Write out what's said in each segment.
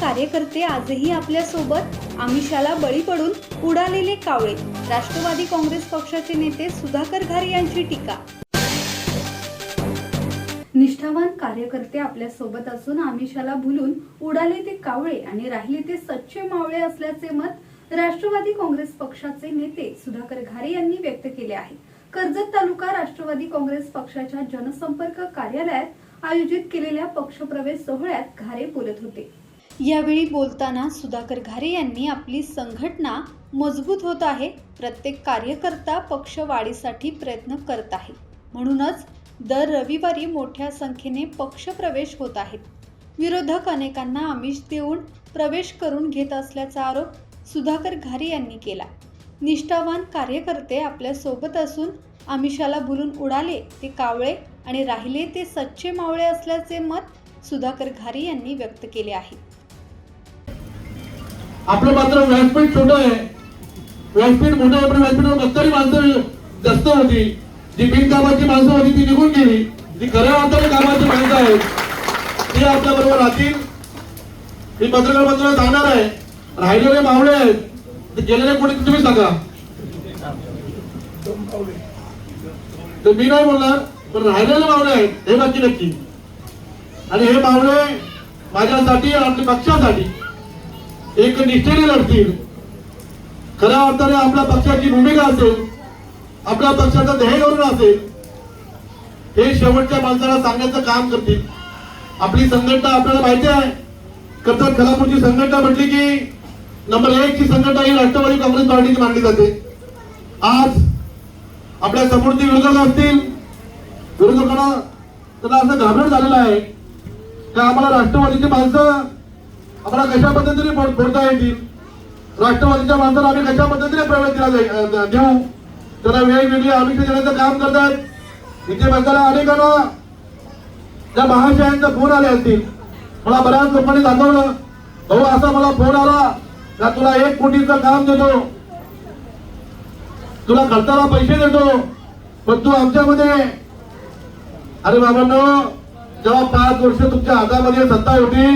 कार्यकर्ते आजही आपल्यासोबत आमिषाला बळी पडून उडालेले कावळे. राष्ट्रवादी काँग्रेस पक्षाचे नेते सुधाकर घारे यांची टीका. निष्ठावान कार्यकर्ते आपल्यासोबत असून आमिषाला भुलून उडाले ते कावळे आणि राहिले ते सच्चे मावळे असल्याचे मत राष्ट्रवादी काँग्रेस पक्षाचे नेते सुधाकर घारे यांनी व्यक्त केले आहे. कर्जत तालुका राष्ट्रवादी काँग्रेस पक्षाच्या जनसंपर्क कार्यालयात आयोजित केलेल्या पक्षप्रवेश सोहळ्यात घारे बोलत होते. यावेळी बोलताना सुधाकर घारे यांनी आपली संघटना मजबूत होत आहे. प्रत्येक कार्यकर्ता पक्ष वाढीसाठी प्रयत्न करत आहे. म्हणूनच दर रविवारी मोठ्या संख्येने पक्ष प्रवेश होत आहेत विरोधक अनेकांना आमिष देऊन प्रवेश करून घेत असल्याचा आरोप सुधाकर घारे यांनी केला. निष्ठावान कार्यकर्ते आपल्यासोबत असून आमिषाला भुलून उडाले ते कावळे आणि राहिले ते सच्चे मावळे असल्याचे मत सुधाकर घारे यांनी व्यक्त केले आहे. आपलं मात्र व्यासपीठ छोटं आहे. व्यासपीठ मोठं आहे पण व्यासपीठावर माणसं जास्त होती. जी बिनकामाची माणसं होती ती निघून गेली. जी खऱ्या अर्थाने कामाची माणसं आहेत ती आपल्या बरोबर राहतील. मी पत्रकार मात्र जाणार आहे. राहिलेले मावळे आहेत. ते गेलेले कोणी तुम्ही सांगा. तर मी नाही बोलणार पण राहिलेले मावळे आहेत हे बाकी नक्की. आणि हे मावळे माझ्यासाठी आपल्या पक्षासाठी एक निष्ठेने लढतील. खऱ्या अर्थाने आपल्या पक्षाची भूमिका असेल आपल्या पक्षाचं ध्येय धोरण असेल हे शेवटच्या माणसाला सांगण्याचं काम करतील. आपली संघटना आपल्याला माहिती आहे. कथक खलापूरची संघटना म्हटली की नंबर एक ची संघटना ही राष्ट्रवादी काँग्रेस पार्टीची मानली जाते. आज आपल्या समोरचे विरोधक असतील विरोधकांना त्यांना असं घाबरट झालेलं आहे. का आम्हाला राष्ट्रवादीची माणसं आम्हाला कशा पद्धतीने फोडता बोलता येतील? राष्ट्रवादीच्या माणसाला आम्ही कशा पद्धतीने प्रवेश दिला देऊ? त्याला वेगवेगळी आम्ही देण्याचं काम करतात इथे बघायला अनेकांना त्या महाशयांचा फोन आले असतील. मला बऱ्याच लोकांनी दाखवलं. भाऊ असा मला फोन आला का तुला एक कोटीचं काम देतो? तुला खर्चाला पैसे देतो. पण तू आमच्यामध्ये अरे बाबांनो जेव्हा पाच वर्ष तुमच्या हातामध्ये सत्ता होती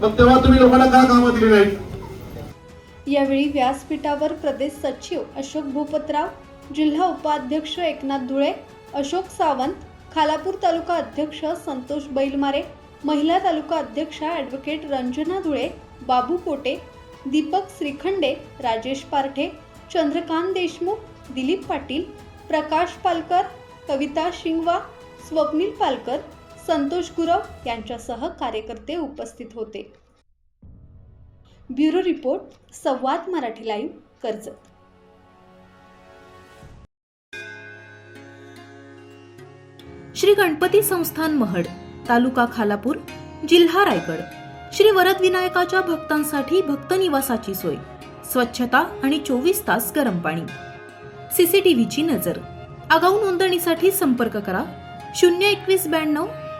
मग तेव्हा तुम्ही लोकांना का कामं दिली नाही यावेळी व्यासपीठावर प्रदेश सचिव अशोक भूपतराव जिल्हा उपाध्यक्ष एकनाथ धुळे अशोक सावंत खालापूर तालुका अध्यक्ष संतोष बैलमारे महिला तालुका अध्यक्षा ॲडव्होकेट रंजना धुळे बाबू पोटे दीपक श्रीखंडे राजेश पारठे चंद्रकांत देशमुख दिलीप पाटील प्रकाश पालकर कविता शिंगवा स्वप्नील पालकर संतोष गुरव यांच्यासह कार्यकर्ते उपस्थित होते. Bureau report Samvad Marathi live Karjat. Shri Ganpati Sansthan Mahad taluka Khalapur जिल्हा रायगड. श्री वरद विनायकाच्या भक्तांसाठी भक्त निवासाची सोय स्वच्छता आणि चोवीस तास गरम पाणी. सीसीटीव्हीची नजर. आगाऊ नोंदणीसाठी संपर्क करा शून्य एकवीस ब्याण्णव